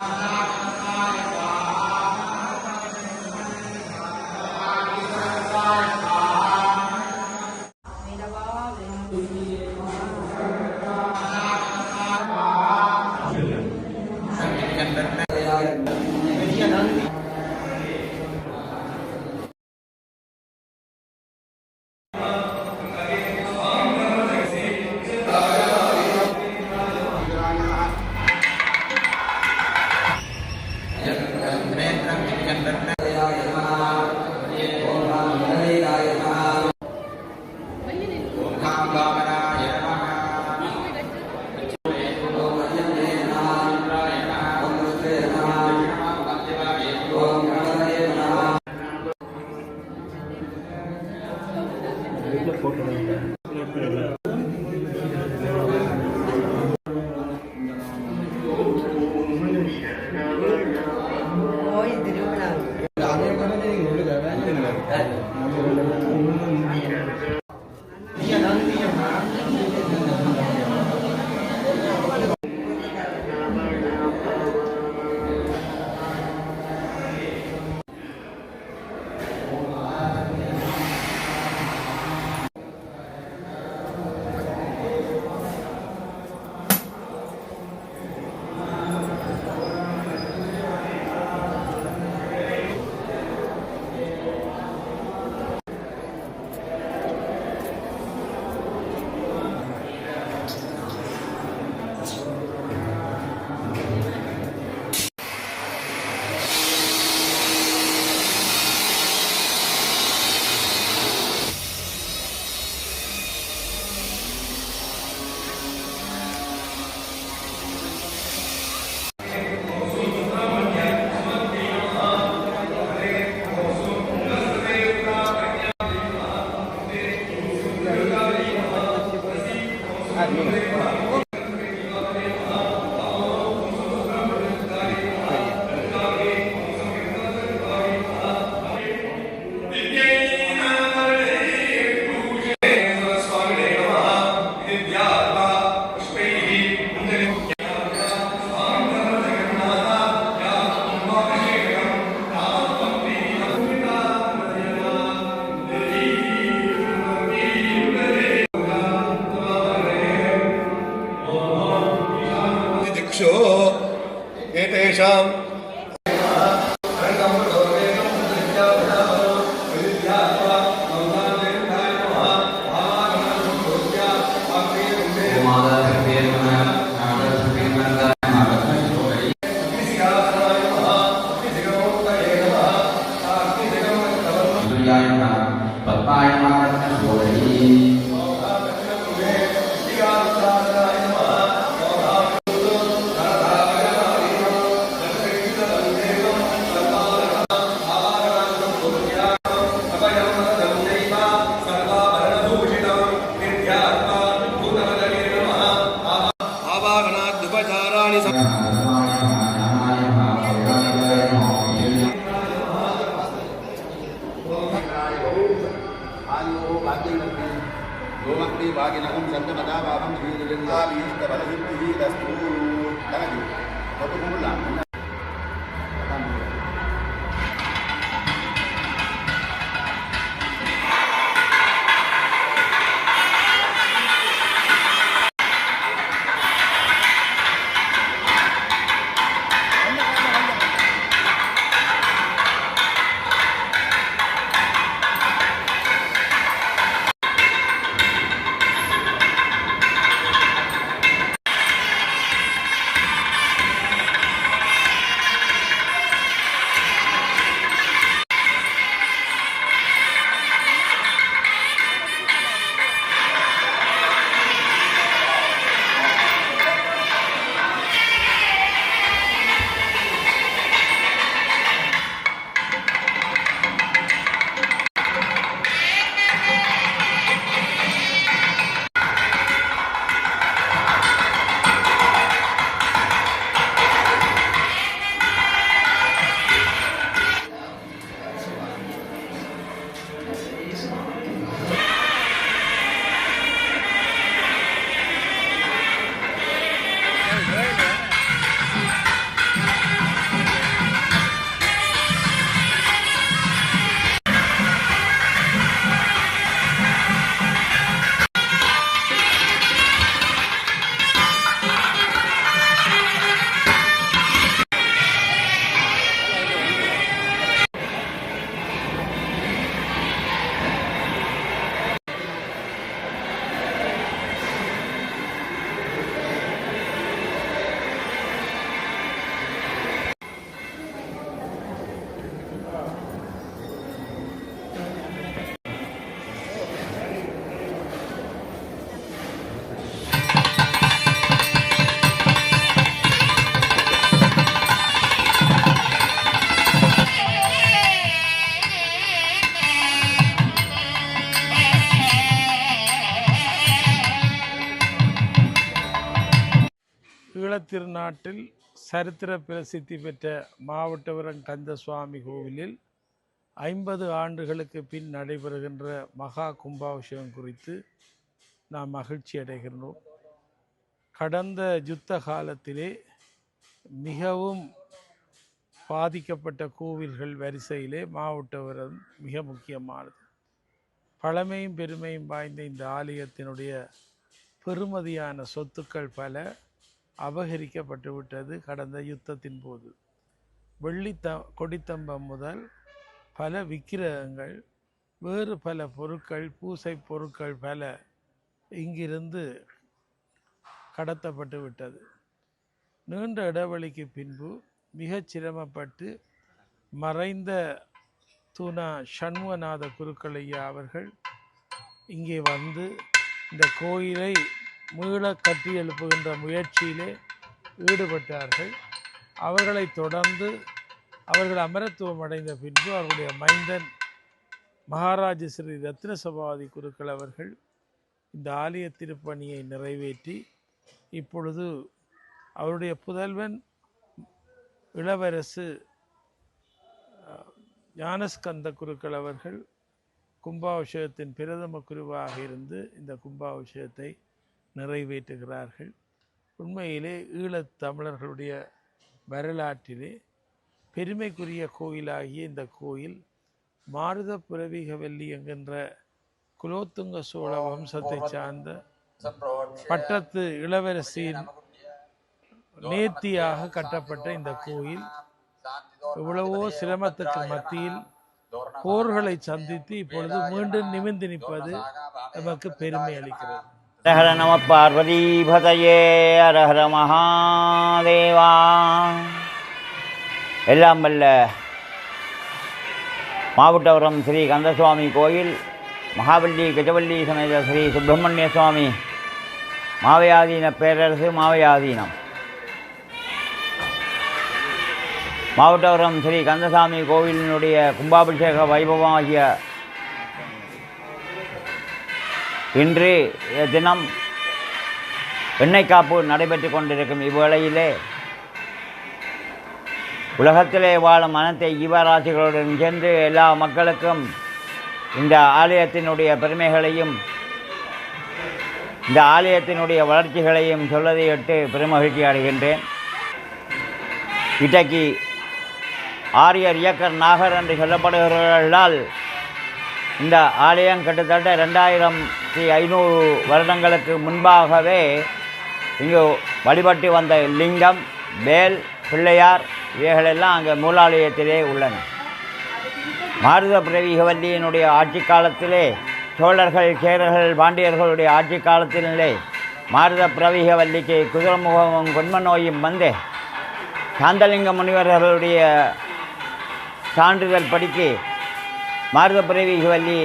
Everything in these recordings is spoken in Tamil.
கோயில் एतेषां గోమగ్ని వాగినకం సంతమదాభావం శ్రీదుర్గా వీస్తవలసిద్ధి దస్తూ తనది కొట్టుకుంటున్నాను திருநாட்டில் சரித்திர பிரசித்தி பெற்ற மாவட்டபுரம் கந்தசுவாமி கோவிலில் ஐம்பது ஆண்டுகளுக்கு பின் நடைபெறுகின்ற மகா கும்பாபிஷேகம் குறித்து நாம் மகிழ்ச்சி அடைகின்றோம். கடந்த யுத்த காலத்திலே மிகவும் பாதிக்கப்பட்ட கோவில்கள் வரிசையிலே மாவட்டபுரம் மிக முக்கியமானது. பழமையும் பெருமையும் வாய்ந்த இந்த ஆலயத்தினுடைய பெறுமதியான சொத்துக்கள் பல அபகரிக்கப்பட்டுவிட்டது கடந்த யுத்தத்தின் போது. வெள்ளி த கொடித்தம்பம் முதல் பல விக்கிரகங்கள் வேறு பல பொருட்கள் பூசை பொருட்கள் பல இங்கிருந்து கடத்தப்பட்டு விட்டது. நீண்ட இடைவெளிக்கு பின்பு மிகச் சிரமப்பட்டு மறைந்த தூணா சண்முகநாத குருக்களையா அவர்கள் இங்கே வந்து இந்த கோயிலை மீள கட்டி எழுப்புகின்ற முயற்சியிலே ஈடுபட்டார்கள். அவர்களை தொடர்ந்து அவர்கள் அமரத்துவம் அடைந்த பின்பு அவருடைய மைந்தன் மகாராஜ ஸ்ரீ ரத்ன சபாதி குருக்கள் அவர்கள் இந்த ஆலய திருப்பணியை நிறைவேற்றி இப்பொழுது அவருடைய புதல்வன் இளவரசு ஞானஸ்கந்த குருக்கள் அவர்கள் கும்பாபிஷேகத்தின் பிரதம குருவாக இருந்து இந்த கும்பாபிஷேகத்தை நிறைவேற்றுகிறார்கள். உண்மையிலே ஈழத் தமிழர்களுடைய வரலாற்றிலே பெருமைக்குரிய கோயிலாகிய இந்த கோயில் மாருத புரவிகவல்லி என்கின்ற குலோத்துங்க சோழ வம்சத்தைச் சார்ந்த பட்டத்து இளவரசியின் நேர்த்தியாக கட்டப்பட்ட இந்த கோயில் எவ்வளவோ சிரமத்துக்கு மத்தியில் போர்களை சந்தித்து இப்பொழுது மீண்டும் நிமிர்ந்து நிற்பது நமக்கு பெருமை அளிக்கிறது. ஹர நம பார்வதி பதயே ஹர ஹர மகாதேவா எல்லாம் வல்ல மாவட்டபுரம் ஸ்ரீ கந்தசுவாமி கோயில் மகாவல்லி கஜவல்லி சமேத ஸ்ரீ சுப்பிரமணிய சுவாமி மாவையாதீன பேரரசு மாவையாதீனம். மாவட்டபுரம் ஸ்ரீ கந்தசாமி கோவிலினுடைய கும்பாபிஷேக வைபவமாகிய இன்று தினம் எண்ணெய் காப்பு நடைபெற்று கொண்டிருக்கும் இவ்வேளையிலே உலகத்திலே வாழும் அனைத்து ஜீவராசிகளுடன் சேர்ந்து எல்லா மக்களுக்கும் இந்த ஆலயத்தினுடைய பெருமைகளையும் இந்த ஆலயத்தினுடைய வளர்ச்சிகளையும் சொல்வதையிட்டு பெருமகிழ்ச்சி அடைகின்றேன். இன்றைக்கு ஆரியர் இயக்கர் நாகர் என்று சொல்லப்படுகிறவர்களால் இந்த ஆலயம் கிட்டத்தட்ட ரெண்டாயிரத்தி ஐநூறு வருடங்களுக்கு முன்பாகவே இங்கு வழிபட்டு வந்த லிங்கம் வேல் பிள்ளையார் இவைகளெல்லாம் அங்கே மூலாலயத்திலே உள்ளன. மாருத பிரவிகவல்லியினுடைய ஆட்சி காலத்திலே சோழர்கள் சேரர்கள் பாண்டியர்களுடைய ஆட்சி காலத்திலே மாருத பிரவிகவல்லிக்கு குதிரமுகமும் குன்ம நோயும் வந்து சாந்தலிங்க முனிவர்களுடைய சான்றிதழ் படிக்கு மாருத பிரவிகவல்லி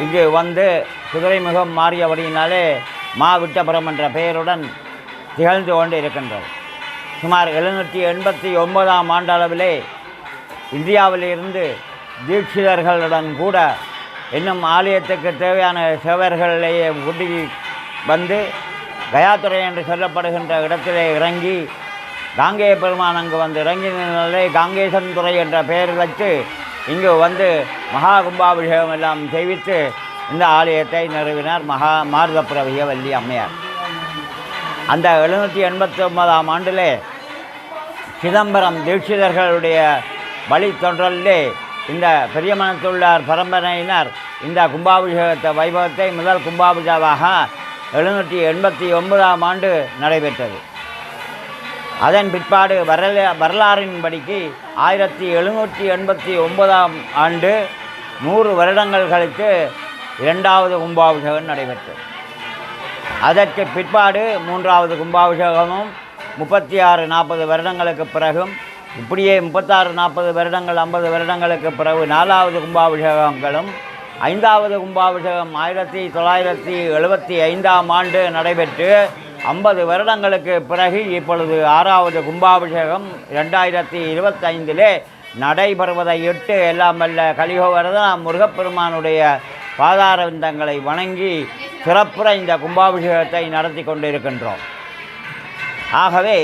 இங்கு வந்து குதிரைமுகம் மாறியபடியினாலே மா விட்டபுரம் என்ற பெயருடன் திகழ்ந்து கொண்டு இருக்கின்றது சுமார் எழுநூற்றி எண்பத்தி ஒன்பதாம் ஆண்டளவிலே இந்தியாவிலிருந்து தீட்சிதர்களுடன் கூட இன்னும் ஆலயத்துக்கு தேவையான சேவர்களையே கூட்டி வந்து கயாத்துறை என்று சொல்லப்படுகின்ற இடத்திலே இறங்கி காங்கேய பெருமான் அங்கு வந்து இறங்கினாலே காங்கேசன் துறை என்ற பெயர் வச்சு இங்கு வந்து மகா கும்பாபிஷேகம் எல்லாம் செய்வித்து இந்த ஆலயத்தை நிறுவினார் மகா மார்கப்பிரவிய வள்ளி அம்மையார். அந்த எழுநூற்றி எண்பத்தி ஒன்பதாம் ஆண்டிலே சிதம்பரம் தீட்சிதர்களுடைய வழித்தொன்றலிலே இந்த பெரியமனத்துள்ளார் பரம்பரையினர் இந்த கும்பாபிஷேகத்தை வைபவத்தை முதல் கும்பாபிஷாவாக எழுநூற்றி எண்பத்தி ஒன்பதாம் ஆண்டு நடைபெற்றது. அதன் பிற்பாடு வரல வரலாறின்படிக்கு ஆயிரத்தி எழுநூற்றி எண்பத்தி ஒன்பதாம் ஆண்டு நூறு வருடங்கள் கழித்து இரண்டாவது கும்பாபிஷேகம் நடைபெற்றது. அதற்கு பிற்பாடு மூன்றாவது கும்பாபிஷேகமும் முப்பத்தி ஆறு நாற்பது வருடங்களுக்கு பிறகும் இப்படியே முப்பத்தாறு நாற்பது வருடங்கள் ஐம்பது வருடங்களுக்கு பிறகு நாலாவது கும்பாபிஷேகங்களும் ஐந்தாவது கும்பாபிஷேகம் ஆயிரத்தி தொள்ளாயிரத்தி எழுபத்தி ஐந்தாம் ஆண்டு நடைபெற்று ஐம்பது வருடங்களுக்கு பிறகு இப்பொழுது ஆறாவது கும்பாபிஷேகம் ரெண்டாயிரத்தி இருபத்தைந்திலே நடைபெறுவதையிட்டு எல்லாம் வல்ல கலிகோவரதான் முருகப்பெருமானுடைய பாதாரவிந்தங்களை வணங்கி சிறப்புற இந்த கும்பாபிஷேகத்தை நடத்தி கொண்டிருக்கின்றோம். ஆகவே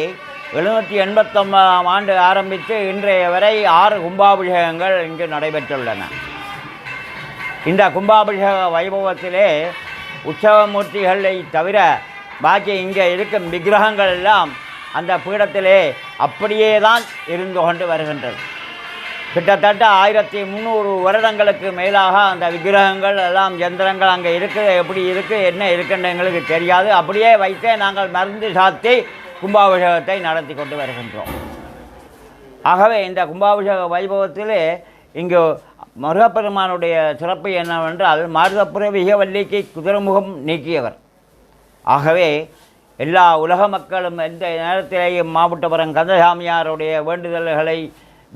எழுநூற்றி எண்பத்தொன்பதாம் ஆண்டு ஆரம்பித்து இன்றைய வரை ஆறு கும்பாபிஷேகங்கள் இங்கு நடைபெற்றுள்ளன. இந்த கும்பாபிஷேக வைபவத்திலே உற்சவமூர்த்திகளை தவிர பாக்கி இங்கே இருக்கும் விக்கிரகங்கள் எல்லாம் அந்த பீடத்திலே அப்படியே தான் இருந்து கொண்டு வருகின்றது. கிட்டத்தட்ட ஆயிரத்தி முந்நூறு வருடங்களுக்கு மேலாக அந்த விக்கிரகங்கள் எல்லாம் எந்திரங்கள் அங்கே இருக்குது எப்படி இருக்குது என்ன இருக்குன்னு எங்களுக்கு தெரியாது. அப்படியே வைத்தே நாங்கள் மருந்து சாத்தி கும்பாபிஷேகத்தை நடத்தி கொண்டு வருகின்றோம். ஆகவே இந்த கும்பாபிஷேக வைபவத்திலே இங்கு முருகப்பெருமானுடைய சிறப்பு என்னவென்றால் மாருதப்புற வள்ளிக்கு குதிரமுகம் நீக்கியவர். ஆகவே எல்லா உலக மக்களும் எந்த நேரத்திலேயும் மாவட்டபுரம் கந்தசாமியாருடைய வேண்டுதல்களை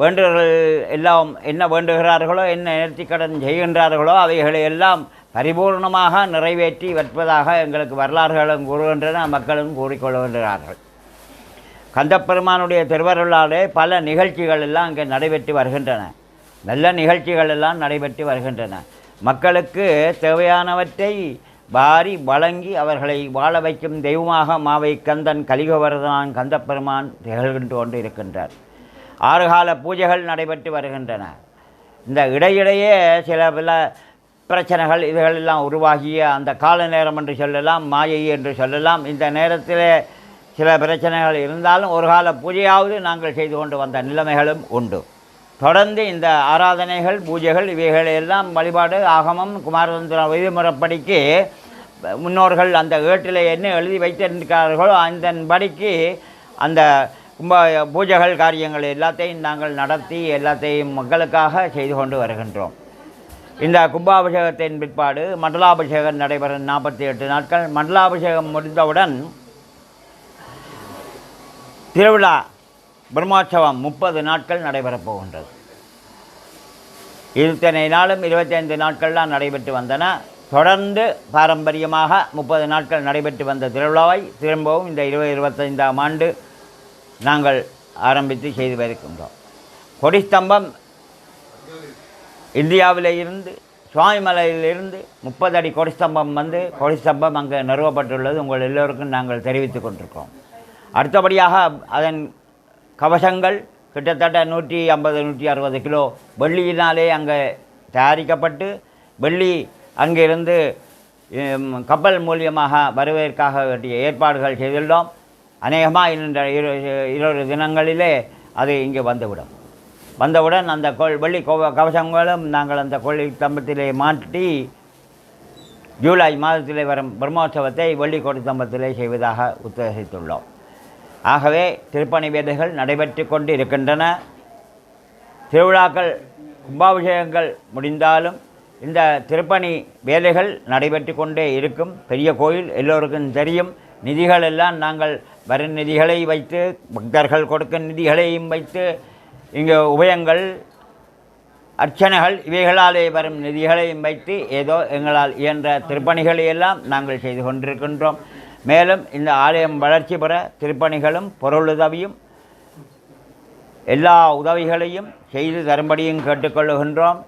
வேண்டுகள் எல்லாம் என்ன வேண்டுகிறார்களோ என்ன நேர்த்திக்கடன் செய்கின்றார்களோ அவைகளை எல்லாம் பரிபூர்ணமாக நிறைவேற்றி வைப்பதாக எங்களுக்கு வரலாறுகளும் கூறுகின்றன மக்களும் கூறிக்கொள்கின்றார்கள். கந்தப்பெருமானுடைய திருவருளாலே பல நிகழ்ச்சிகள் எல்லாம் இங்கே நடைபெற்று வருகின்றன. நல்ல நிகழ்ச்சிகள் எல்லாம் நடைபெற்று வருகின்றன. மக்களுக்கு தேவையானவற்றை வாரி வழங்கி அவர்களை வாழ வைக்கும் தெய்வமாக மாவை கந்தன் கலிகவரதான் கந்தப்பெருமான் திகழ்கின்ற கொண்டு இருக்கின்றார். ஆறுகால பூஜைகள் நடைபெற்று வருகின்றன. இந்த இடையிடையே சில பல பிரச்சனைகள் இதுகளெல்லாம் உருவாகிய அந்த கால நேரம் என்று சொல்லலாம் மாயை என்று சொல்லலாம். இந்த நேரத்தில் சில பிரச்சனைகள் இருந்தாலும் ஒரு கால பூஜையாவது நாங்கள் செய்து கொண்டு வந்த நிலைமைகளும் உண்டு. தொடர்ந்து இந்த ஆராதனைகள் பூஜைகள் இவைகளெல்லாம் வழிபாடு ஆகமம் குமாரதந்திர விதிமுறைப்படிக்கு முன்னோர்கள் அந்த ஏட்டில் என்ன எழுதி வைத்திருக்கிறார்களோ அதன்படிக்கு அந்த கும்ப பூஜைகள் காரியங்கள் எல்லாத்தையும் நாங்கள் நடத்தி எல்லாத்தையும் மக்களுக்காக செய்து கொண்டு வருகின்றோம். இந்த கும்பாபிஷேகத்தின் பிற்பாடு மண்டலாபிஷேகம் நடைபெறும் நாற்பத்தி எட்டு நாட்கள். மண்டலாபிஷேகம் முடிந்தவுடன் திருவிழா பிரம்மோற்சவம் முப்பது நாட்கள் நடைபெறப் போகின்றது. இத்தனை நாளும் இருபத்தைந்து நாட்கள்லாம் நடைபெற்று வந்தன. தொடர்ந்து பாரம்பரியமாக முப்பது நாட்கள் நடைபெற்று வந்த திருவிழாவை திரும்பவும் இந்த இருபது இருபத்தைந்தாம் ஆண்டு நாங்கள் ஆரம்பித்து செய்து வருகின்றோம் கொடிஸ்தம்பம் இந்தியாவில் இருந்து சுவாமிமலையிலிருந்து முப்பது அடி கொடிஸ்தம்பம் வந்து கொடிஸ்தம்பம் அங்கே நிறுவப்பட்டுள்ளது உங்கள் எல்லோருக்கும் நாங்கள் தெரிவித்துக் கொண்டிருக்கோம் அடுத்தபடியாக அதன் கவசங்கள் கிட்டத்தட்ட நூற்றி ஐம்பது நூற்றி அறுபது கிலோ வெள்ளியினாலே அங்கே தயாரிக்கப்பட்டு வெள்ளி அங்கிருந்து கப்பல் மூலியமாக வருவதற்காக வேண்டிய ஏற்பாடுகள் செய்துள்ளோம். அநேகமாக இந்த இரு இருபது தினங்களிலே அது இங்கே வந்துவிடும். வந்தவுடன் அந்த கொள் வெள்ளி கவ- கவசங்களும் நாங்கள் அந்த கொள்ளி தம்பத்திலே மாற்றி ஜூலை மாதத்திலே வரும் பிரம்மோற்சவத்தை வெள்ளி கொடி செய்வதாக உத்தேசித்துள்ளோம். ஆகவே திருப்பணி வேதைகள் நடைபெற்று கொண்டு இருக்கின்றன திருவிழாக்கள் கும்பாபிஷேகங்கள் முடிந்தாலும் இந்த திருப்பணி வேலைகள் நடைபெற்று கொண்டே இருக்கும். பெரிய கோயில் எல்லோருக்கும் தெரியும். நிதிகள் எல்லாம் நாங்கள் வரும் நிதிகளை வைத்து பக்தர்கள் கொடுக்கும் நிதிகளையும் வைத்து இங்கே உபயங்கள் அர்ச்சனைகள் இவைகளாலே வரும் நிதிகளையும் வைத்து ஏதோ எங்களால் இயன்ற திருப்பணிகளை எல்லாம் நாங்கள் செய்து கொண்டிருக்கின்றோம். மேலும் இந்த ஆலயம் வளர்ச்சி பெற திருப்பணிகளும் பொருளுதவியும் எல்லா உதவிகளையும் செய்து தரும்படியும் கேட்டுக்கொள்ளுகின்றோம்.